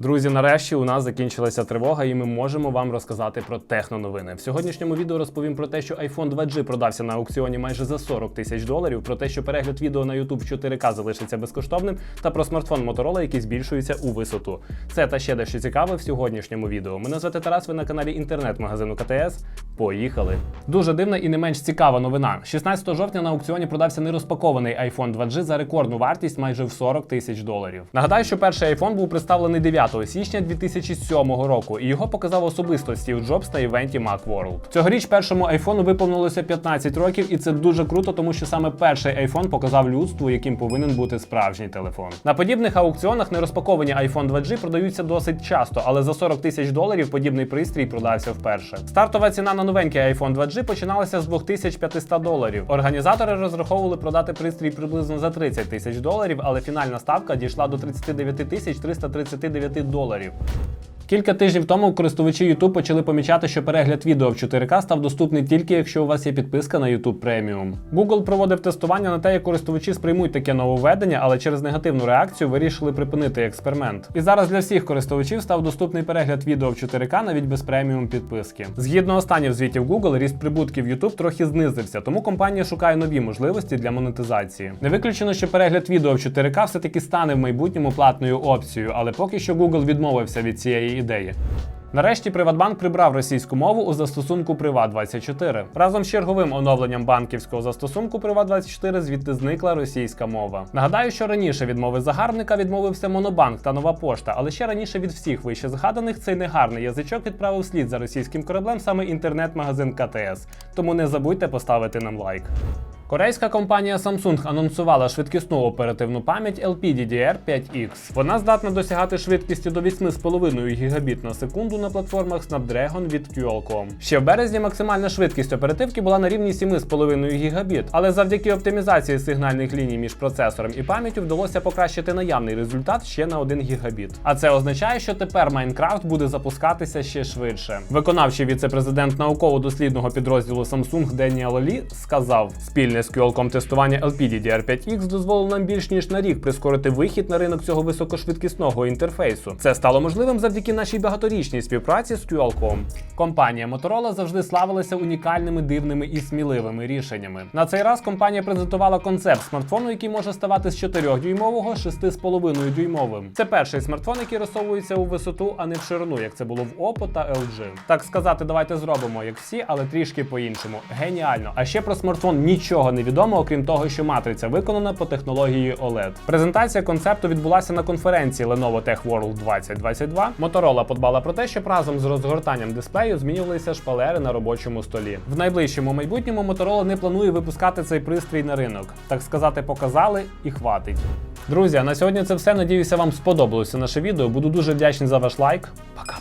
Друзі, нарешті у нас закінчилася тривога, і ми можемо вам розказати про техноновини. В сьогоднішньому відео розповім про те, що iPhone 2G продався на аукціоні майже за 40 тисяч доларів, про те, що перегляд відео на YouTube в 4К залишиться безкоштовним, та про смартфон Motorola, який збільшується у висоту. Це та ще дещо цікаве в сьогоднішньому відео. Мене звати Тарас, ви на каналі інтернет-магазину КТС. Поїхали. Дуже дивна і не менш цікава новина. 16 жовтня на аукціоні продався нерозпакований iPhone 2G за рекордну вартість майже в 40 тисяч доларів. Нагадаю, що перший iPhone був представлений 9 січня 2007 року, і його показав особисто Стів Джобс на івенті Macworld. Цьогоріч першому iPhone виповнилося 15 років, і це дуже круто, тому що саме перший iPhone показав людству, яким повинен бути справжній телефон. На подібних аукціонах нерозпаковані iPhone 2G продаються досить часто, але за 40 тисяч доларів подібний пристрій продався вперше. Стартова ціна на новенький iPhone 2G починалися з 2500 доларів. Організатори розраховували продати пристрій приблизно за 30 тисяч доларів, але фінальна ставка дійшла до 39 тисяч 339 доларів. Кілька тижнів тому користувачі YouTube почали помічати, що перегляд відео в 4К став доступний тільки якщо у вас є підписка на YouTube Premium. Google проводив тестування на те, як користувачі сприймуть таке нововведення, але через негативну реакцію вирішили припинити експеримент. І зараз для всіх користувачів став доступний перегляд відео в 4К навіть без преміум підписки. Згідно останніх звітів Google, ріст прибутків YouTube трохи знизився, тому компанія шукає нові можливості для монетизації. Не виключено, що перегляд відео в 4К все-таки стане в майбутньому платною опцією, але поки що Google відмовився від цієї ідеї. Нарешті Приватбанк прибрав російську мову у застосунку Приват24. Разом з черговим оновленням банківського застосунку Приват24 звідти зникла російська мова. Нагадаю, що раніше від мови загарбника відмовився Монобанк та Нова Пошта, але ще раніше від всіх вище згаданих цей негарний язичок відправив слід за російським кораблем саме інтернет-магазин КТС. Тому не забудьте поставити нам лайк. Корейська компанія Samsung анонсувала швидкісну оперативну пам'ять LPDDR5X. Вона здатна досягати швидкості до 8,5 Гбіт на секунду на платформах Snapdragon від Qualcomm. Ще в березні максимальна швидкість оперативки була на рівні 7,5 Гбіт, але завдяки оптимізації сигнальних ліній між процесором і пам'яттю вдалося покращити наявний результат ще на 1 Гбіт. А це означає, що тепер Майнкрафт буде запускатися ще швидше. Виконавчий віце-президент науково-дослідного підрозділу Samsung Деніел Лі сказав: спільне з Qualcomm тестування LPDDR5X дозволило нам більш ніж на рік прискорити вихід на ринок цього високошвидкісного інтерфейсу. Це стало можливим завдяки нашій багаторічній співпраці з Qualcomm. Компанія Motorola завжди славилася унікальними, дивними і сміливими рішеннями. На цей раз компанія презентувала концепт смартфону, який може ставати з 4-дюймового 6,5 дюймовим. Це перший смартфон, який розсовується у висоту, а не в ширину, як це було в Oppo та LG. Так сказати, давайте зробимо як всі, але трішки по-іншому. Геніально. А ще про смартфон нічого не відомо, окрім того, що матриця виконана по технології OLED. Презентація концепту відбулася на конференції Lenovo Tech World 2022. Motorola подбала про те, щоб разом з розгортанням дисплею змінювалися шпалери на робочому столі. В найближчому майбутньому Motorola не планує випускати цей пристрій на ринок. Так сказати, показали і хватить. Друзі, а на сьогодні це все. Надіюся, вам сподобалося наше відео. Буду дуже вдячний за ваш лайк. Пока.